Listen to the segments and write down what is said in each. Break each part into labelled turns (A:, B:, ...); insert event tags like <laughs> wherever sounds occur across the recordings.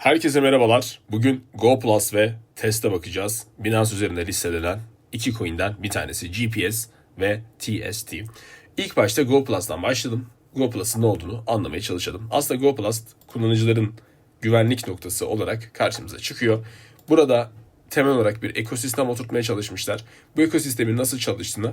A: Herkese merhabalar. Bugün Go Plus ve Test'e bakacağız. Binance üzerinde listelenen iki coin'den bir tanesi GPS ve TST. İlk başta Go Plus'tan başladım. Go Plus'ın ne olduğunu anlamaya çalışalım. Aslında Go Plus kullanıcıların güvenlik noktası olarak karşımıza çıkıyor. Burada temel olarak bir ekosistem oturtmaya çalışmışlar. Bu ekosistemin nasıl çalıştığını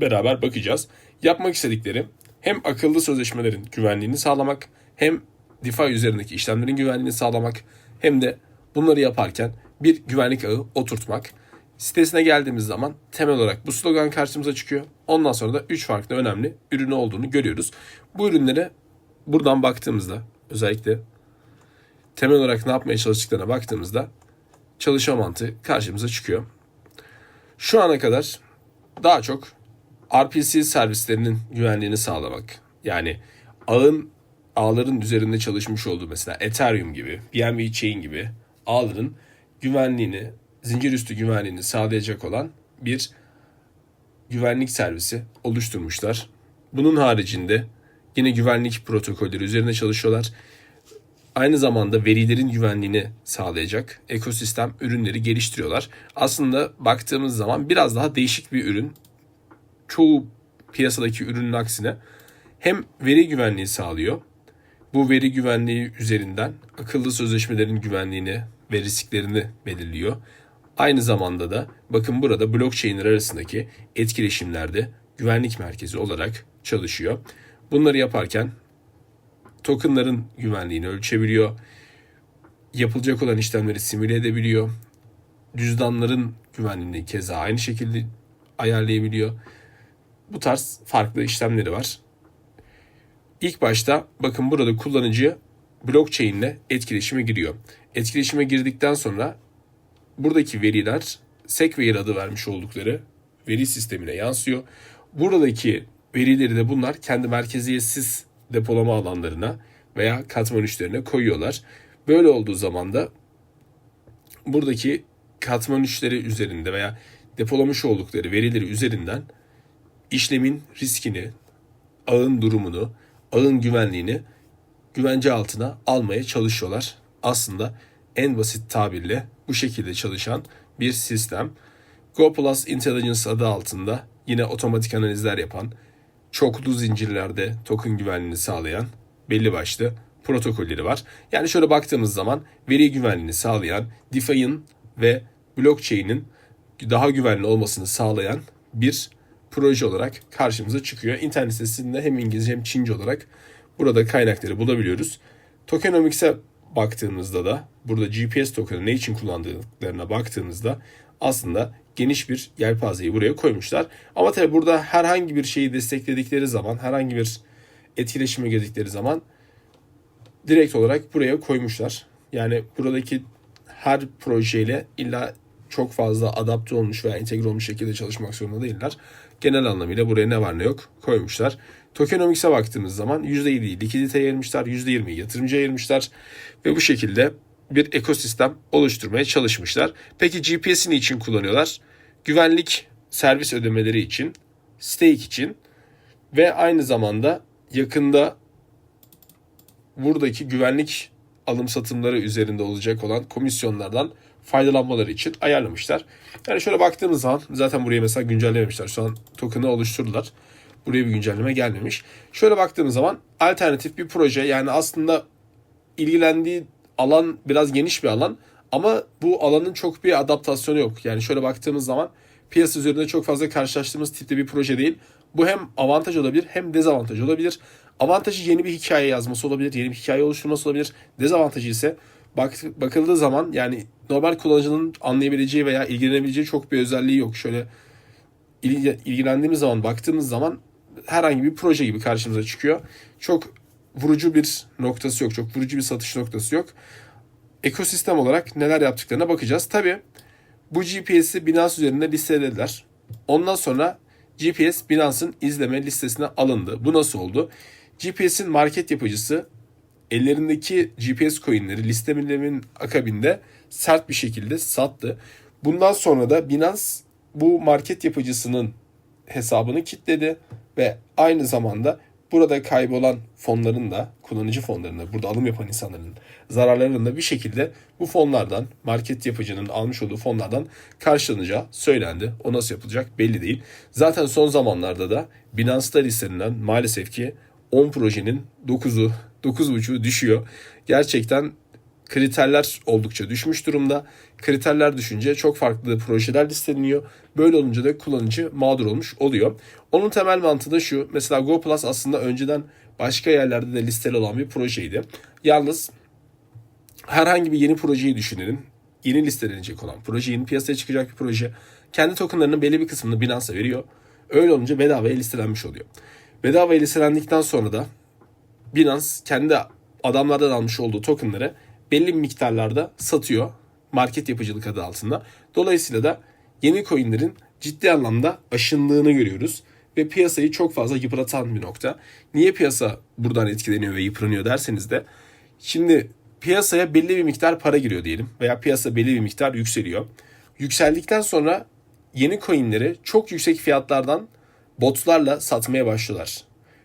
A: beraber bakacağız. Yapmak istedikleri hem akıllı sözleşmelerin güvenliğini sağlamak hem DeFi üzerindeki işlemlerin güvenliğini sağlamak hem de bunları yaparken bir güvenlik ağı oturtmak. Sitesine geldiğimiz zaman temel olarak bu slogan karşımıza çıkıyor. Ondan sonra da 3 farklı önemli ürünü olduğunu görüyoruz. Bu ürünlere buradan baktığımızda özellikle temel olarak ne yapmaya çalıştıklarına baktığımızda çalışma mantığı karşımıza çıkıyor. Şu ana kadar daha çok RPC servislerinin güvenliğini sağlamak. Yani ağın ağların üzerinde çalışmış olduğu mesela Ethereum gibi, BNB Chain gibi ağların güvenliğini, zincir üstü güvenliğini sağlayacak olan bir güvenlik servisi oluşturmuşlar. Bunun haricinde yine güvenlik protokolleri üzerine çalışıyorlar. Aynı zamanda verilerin güvenliğini sağlayacak ekosistem ürünleri geliştiriyorlar. Aslında baktığımız zaman biraz daha değişik bir ürün. Çoğu piyasadaki ürünün aksine hem veri güvenliği sağlıyor. Bu veri güvenliği üzerinden akıllı sözleşmelerin güvenliğini ve risklerini belirliyor. Aynı zamanda da bakın burada blockchain'ler arasındaki etkileşimlerde güvenlik merkezi olarak çalışıyor. Bunları yaparken tokenların güvenliğini ölçebiliyor. Yapılacak olan işlemleri simüle edebiliyor. Cüzdanların güvenliğini keza aynı şekilde ayarlayabiliyor. Bu tarz farklı işlemleri var. İlk başta bakın burada kullanıcı blockchain ile etkileşime giriyor. Etkileşime girdikten sonra buradaki veriler Segware adı vermiş oldukları veri sistemine yansıyor. Buradaki verileri de bunlar kendi merkeziyetsiz depolama alanlarına veya katman üçlerine koyuyorlar. Böyle olduğu zaman da buradaki katman üçleri üzerinde veya depolamış oldukları verileri üzerinden işlemin riskini, ağın durumunu, ağın güvenliğini güvence altına almaya çalışıyorlar. Aslında en basit tabirle bu şekilde çalışan bir sistem. Go Plus Intelligence adı altında yine otomatik analizler yapan, çoklu zincirlerde token güvenliğini sağlayan belli başlı protokolleri var. Yani şöyle baktığımız zaman veri güvenliğini sağlayan, DeFi'nin ve blockchain'in daha güvenli olmasını sağlayan bir proje olarak karşımıza çıkıyor. İnternet sitesinde hem İngilizce hem Çince olarak burada kaynakları bulabiliyoruz. Tokenomics'e baktığımızda da burada GPS token'ı ne için kullandıklarına baktığımızda aslında geniş bir yelpazeyi buraya koymuşlar. Ama tabi burada herhangi bir şeyi destekledikleri zaman, herhangi bir etkileşime girdikleri zaman direkt olarak buraya koymuşlar. Yani buradaki her projeyle illa çok fazla adapte olmuş veya entegre olmuş şekilde çalışmak zorunda değiller. Genel anlamıyla buraya ne var ne yok koymuşlar. Tokenomics'e baktığımız zaman %7'yi likiditeye ayırmışlar, %20'yi yatırımcıya ayırmışlar ve bu şekilde bir ekosistem oluşturmaya çalışmışlar. Peki GPS'i niçin kullanıyorlar? Güvenlik servis ödemeleri için, stake için ve aynı zamanda yakında buradaki güvenlik alım satımları üzerinde olacak olan komisyonlardan faydalanmaları için ayarlamışlar. Yani şöyle baktığımız zaman zaten buraya mesela güncellememişler. Şu an token'ı oluşturdular. Buraya bir güncelleme gelmemiş. Şöyle baktığımız zaman alternatif bir proje yani aslında ilgilendiği alan biraz geniş bir alan ama bu alanın çok bir adaptasyonu yok. Yani şöyle baktığımız zaman piyasa üzerinde çok fazla karşılaştığımız tipte bir proje değil. Bu hem avantaj olabilir hem dezavantaj olabilir. Avantajı yeni bir hikaye yazması olabilir, yeni bir hikaye oluşturması olabilir. Dezavantajı ise bak, bakıldığı zaman yani normal kullanıcının anlayabileceği veya ilgilenebileceği çok bir özelliği yok. Şöyle ilgilendiğimiz zaman baktığımız zaman herhangi bir proje gibi karşımıza çıkıyor. Çok vurucu bir noktası yok. Çok vurucu bir satış noktası yok. Ekosistem olarak neler yaptıklarına bakacağız. Tabi bu GPS'i Binance üzerinde listelediler. Ondan sonra GPS Binance'ın izleme listesine alındı. Bu nasıl oldu? GPS'in market yapıcısı ellerindeki GPS coinleri listelemenin akabinde sert bir şekilde sattı. Bundan sonra da Binance bu market yapıcısının hesabını kilitledi ve aynı zamanda burada kaybolan fonların da kullanıcı fonlarında burada alım yapan insanların zararlarının da bir şekilde bu fonlardan market yapıcının almış olduğu fonlardan karşılanacağı söylendi. O nasıl yapılacak belli değil. Zaten son zamanlarda da Binance'da listelenen maalesef ki 10 projenin 9'u 9.5'u düşüyor. Gerçekten kriterler oldukça düşmüş durumda. Kriterler düşünce çok farklı projeler listeleniyor. Böyle olunca da kullanıcı mağdur olmuş oluyor. Onun temel mantığı da şu. Mesela Go Plus aslında önceden başka yerlerde de listeli olan bir projeydi. Yalnız herhangi bir yeni projeyi düşünelim. Yeni listelenecek olan proje, yeni piyasaya çıkacak bir proje. Kendi tokenlarının belli bir kısmını Binance'a veriyor. Öyle olunca bedavaya listelenmiş oluyor. Bedavaya listelendikten sonra da Binance kendi adamlardan almış olduğu tokenları belli miktarlarda satıyor market yapıcılık adı altında. Dolayısıyla da yeni coinlerin ciddi anlamda aşındığını görüyoruz ve piyasayı çok fazla yıpratan bir nokta. Niye piyasa buradan etkileniyor ve yıpranıyor derseniz de şimdi piyasaya belli bir miktar para giriyor diyelim veya piyasa belli bir miktar yükseliyor. Yükseldikten sonra yeni coinleri çok yüksek fiyatlardan botlarla satmaya başlıyorlar.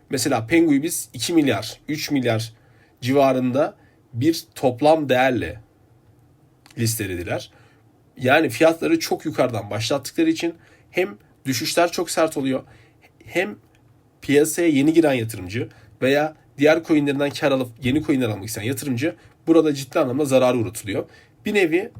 A: Mesela Pengu'yu biz 2 milyar, 3 milyar civarında bir toplam değerle listelediler. Yani fiyatları çok yukarıdan başlattıkları için hem düşüşler çok sert oluyor hem piyasaya yeni giren yatırımcı veya diğer coinlerinden kar alıp yeni coinler almak isteyen yatırımcı burada ciddi anlamda zarar uğratılıyor. Bir nevi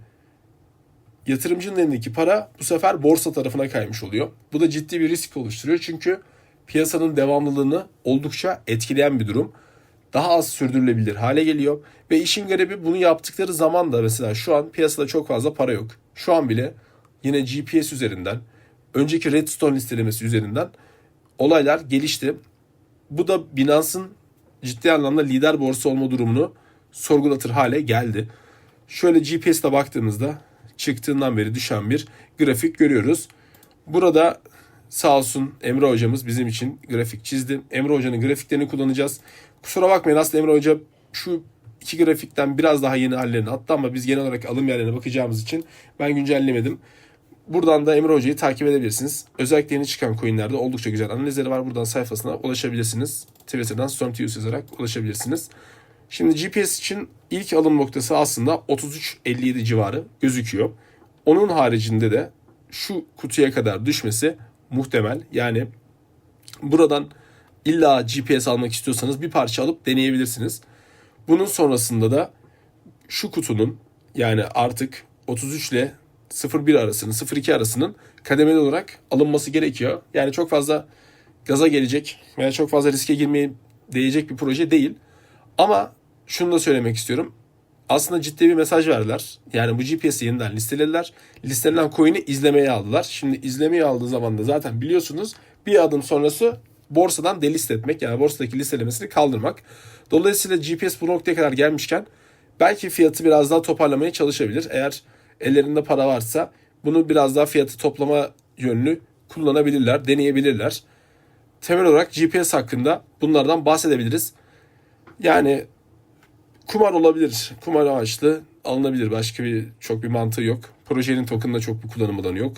A: yatırımcının elindeki para bu sefer borsa tarafına kaymış oluyor. Bu da ciddi bir risk oluşturuyor çünkü piyasanın devamlılığını oldukça etkileyen bir durum. Daha az sürdürülebilir hale geliyor. Ve işin garibi bunu yaptıkları zaman da mesela şu an piyasada çok fazla para yok. Şu an bile yine GPS üzerinden, önceki Redstone listelemesi üzerinden olaylar gelişti. Bu da Binance'ın ciddi anlamda lider borsa olma durumunu sorgulatır hale geldi. Şöyle GPS'te baktığımızda çıktığından beri düşen bir grafik görüyoruz. Burada sağ olsun Emre hocamız bizim için grafik çizdi. Emre hocanın grafiklerini kullanacağız. Kusura bakmayın aslında Emre hoca şu iki grafikten biraz daha yeni hallerini attı ama biz genel olarak alım yerlerine bakacağımız için ben güncellemedim. Buradan da Emre Hoca'yı takip edebilirsiniz. Özellikle yeni çıkan coinlerde oldukça güzel analizleri var. Buradan sayfasına ulaşabilirsiniz. Twitter'dan StormTV yazarak ulaşabilirsiniz. Şimdi GPS için ilk alım noktası aslında 33.57 civarı gözüküyor. Onun haricinde de şu kutuya kadar düşmesi muhtemel. Yani buradan illa GPS almak istiyorsanız bir parça alıp deneyebilirsiniz. Bunun sonrasında da şu kutunun yani artık 33 ile 0.1 arasının 0.2 arasının kademeli olarak alınması gerekiyor. Yani çok fazla gaza gelecek veya çok fazla riske girmeye değecek bir proje değil. Ama şunu da söylemek istiyorum. Aslında ciddi bir mesaj verdiler. Yani bu GPS'i yeniden listelediler. Listelenen coin'i izlemeye aldılar. Şimdi izlemeye aldığı zaman da zaten biliyorsunuz bir adım sonrası borsadan delist etmek. Yani borsadaki listelemesini kaldırmak. Dolayısıyla GPS bu noktaya kadar gelmişken belki fiyatı biraz daha toparlamaya çalışabilir. Eğer ellerinde para varsa bunu biraz daha fiyatı toplama yönlü kullanabilirler, deneyebilirler. Temel olarak GPS hakkında bunlardan bahsedebiliriz. Yani kumar olabilir. Kumar amaçlı alınabilir. Başka bir çok bir mantığı yok. Projenin token'da çok bir kullanım alanı yok.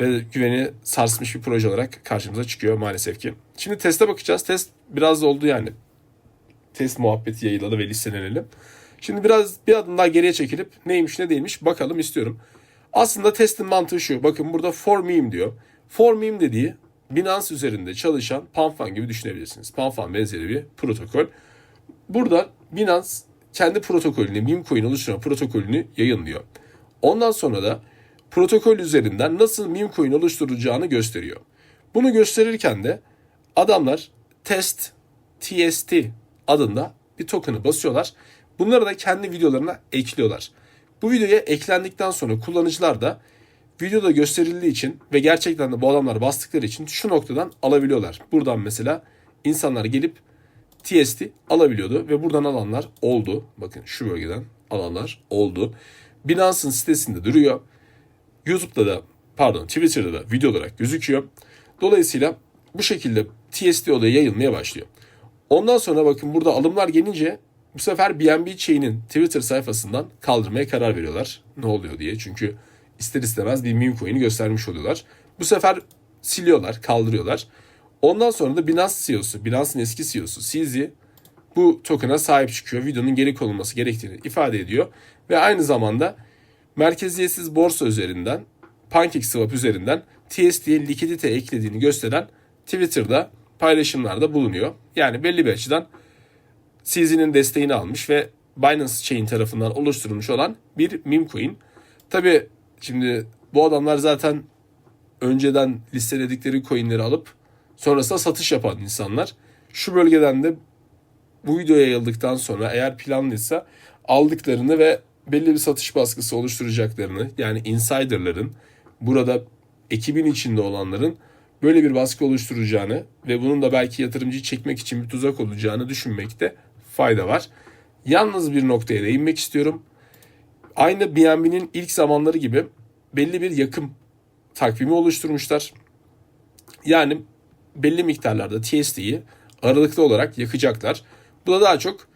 A: Ve güveni sarsmış bir proje olarak karşımıza çıkıyor maalesef ki. Şimdi teste bakacağız. Test biraz oldu yani. Test muhabbeti yayılalı ve listelenelim. Şimdi biraz bir adım daha geriye çekilip neymiş ne değilmiş bakalım istiyorum. Aslında testin mantığı şu. Bakın burada for meme diyor. For meme dediği Binance üzerinde çalışan Panfan gibi düşünebilirsiniz. Panfan benzeri bir protokol. Burada Binance kendi protokolünü, meme coin oluşturan protokolünü yayınlıyor. Ondan sonra da protokol üzerinden nasıl meme coin oluşturulacağını gösteriyor. Bunu gösterirken de adamlar test TST adında bir token'ı basıyorlar. Bunları da kendi videolarına ekliyorlar. Bu videoya eklendikten sonra kullanıcılar da videoda gösterildiği için ve gerçekten de bu adamlar bastıkları için şu noktadan alabiliyorlar. Buradan mesela insanlar gelip TST alabiliyordu ve buradan alanlar oldu. Bakın şu bölgeden alanlar oldu. Binance'ın sitesinde duruyor. YouTube'da da pardon Twitter'da da video olarak gözüküyor. Dolayısıyla bu şekilde TST olayı yayılmaya başlıyor. Ondan sonra bakın burada alımlar gelince bu sefer BNB Chain'in Twitter sayfasından kaldırmaya karar veriyorlar. Ne oluyor diye. Çünkü ister istemez bir meme coin'i göstermiş oluyorlar. Bu sefer siliyorlar, kaldırıyorlar. Ondan sonra da Binance CEO'su, Binance'ın eski CEO'su CZ bu token'a sahip çıkıyor. Videonun geri konulması gerektiğini ifade ediyor. Ve aynı zamanda merkeziyetsiz borsa üzerinden PancakeSwap üzerinden TSD'ye likidite eklediğini gösteren Twitter'da paylaşımlarda bulunuyor. Yani belli bir açıdan CZ'nin desteğini almış ve Binance Chain tarafından oluşturulmuş olan bir meme coin. Tabi şimdi bu adamlar zaten önceden listeledikleri coinleri alıp sonrasında satış yapan insanlar. Şu bölgeden de bu video yayıldıktan sonra eğer planlıysa aldıklarını ve belli bir satış baskısı oluşturacaklarını yani insiderların burada ekibin içinde olanların böyle bir baskı oluşturacağını ve bunun da belki yatırımcıyı çekmek için bir tuzak olacağını düşünmekte fayda var. Yalnız bir noktaya değinmek istiyorum. Aynı BNB'nin ilk zamanları gibi belli bir yakım takvimi oluşturmuşlar. Yani belli miktarlarda TSD'yi aralıklı olarak yakacaklar. Bu da daha çok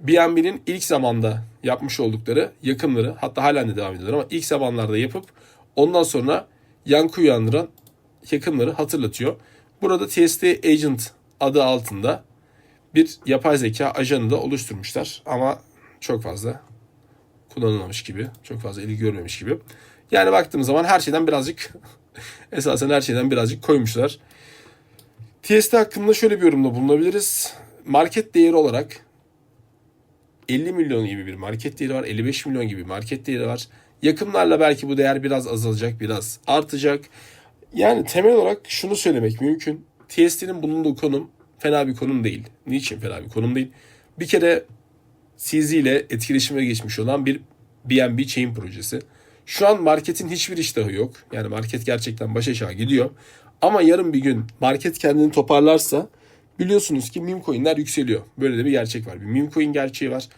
A: BNB'nin ilk zamanda yapmış oldukları yakımları hatta halen de devam ediyorlar ama ilk zamanlarda yapıp ondan sonra yankı uyandıran yakımları hatırlatıyor. Burada TSD Agent adı altında bir yapay zeka ajanı da oluşturmuşlar ama çok fazla kullanılmamış gibi, çok fazla ilgi görmemiş gibi. Yani baktığımız zaman her şeyden birazcık <laughs> esasen her şeyden birazcık koymuşlar. TSD hakkında şöyle bir yorumda bulunabiliriz. Market değeri olarak 50 milyon gibi bir market değeri var. 55 milyon gibi bir market değeri var. Yakımlarla belki bu değer biraz azalacak, biraz artacak. Yani temel olarak şunu söylemek mümkün. TSD'nin bulunduğu konum fena bir konum değil. Niçin fena bir konum değil? Bir kere CZ ile etkileşime geçmiş olan bir BNB Chain projesi. Şu an marketin hiçbir iştahı yok. Yani market gerçekten baş aşağı gidiyor. Ama yarın bir gün market kendini toparlarsa biliyorsunuz ki meme coin'ler yükseliyor. Böyle de bir gerçek var. Bir meme coin gerçeği var.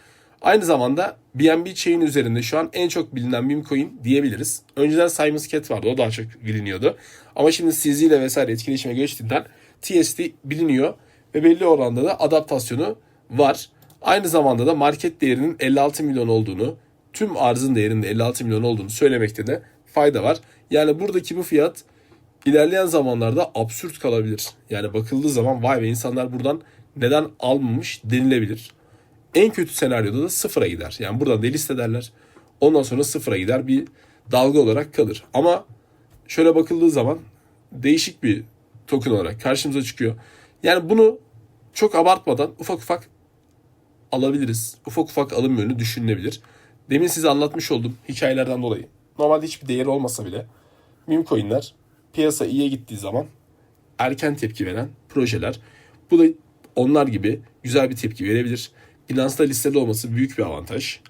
A: Aynı zamanda BNB Chain üzerinde şu an en çok bilinen meme coin diyebiliriz. Önceden Simon's Cat vardı. O daha çok biliniyordu. Ama şimdi CZ ile vesaire etkileşime geçtiğinden TSD biliniyor ve belli oranda da adaptasyonu var. Aynı zamanda da market değerinin 56 milyon olduğunu, tüm arzın değerinin 56 milyon olduğunu söylemekte de fayda var. Yani buradaki bu fiyat ilerleyen zamanlarda absürt kalabilir. Yani bakıldığı zaman vay be insanlar buradan neden almamış denilebilir. En kötü senaryoda da sıfıra gider. Yani buradan delist ederler. Ondan sonra sıfıra gider bir dalga olarak kalır. Ama şöyle bakıldığı zaman değişik bir token olarak karşımıza çıkıyor. Yani bunu çok abartmadan ufak ufak alabiliriz. Ufak ufak alım yönü düşünülebilir. Demin size anlatmış olduğum hikayelerden dolayı. Normalde hiçbir değeri olmasa bile meme coinler piyasa iyiye gittiği zaman erken tepki veren projeler. Bu da onlar gibi güzel bir tepki verebilir. Binance'da listeli olması büyük bir avantaj.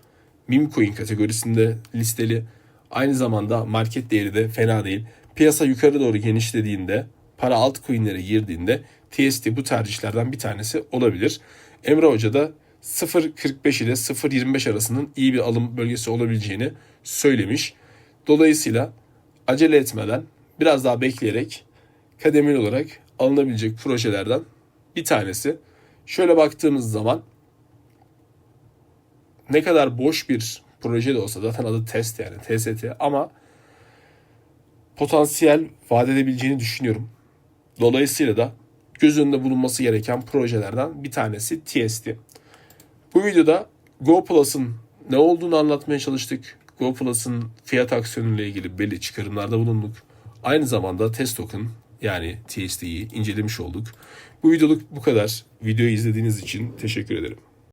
A: Meme coin kategorisinde listeli. Aynı zamanda market değeri de fena değil. Piyasa yukarı doğru genişlediğinde, para altcoin'lere girdiğinde TSD bu tercihlerden bir tanesi olabilir. Emre Hoca da 0.45 ile 0.25 arasının iyi bir alım bölgesi olabileceğini söylemiş. Dolayısıyla acele etmeden biraz daha bekleyerek kademeli olarak alınabilecek projelerden bir tanesi. Şöyle baktığımız zaman ne kadar boş bir proje de olsa zaten adı test yani TST ama potansiyel vaat edebileceğini düşünüyorum. Dolayısıyla da göz önünde bulunması gereken projelerden bir tanesi TST. Bu videoda Go Plus'ın ne olduğunu anlatmaya çalıştık. Go Plus'ın fiyat aksiyonuyla ilgili belli çıkarımlarda bulunduk. Aynı zamanda test token yani TST'yi incelemiş olduk. Bu videoluk bu kadar. Videoyu izlediğiniz için teşekkür ederim.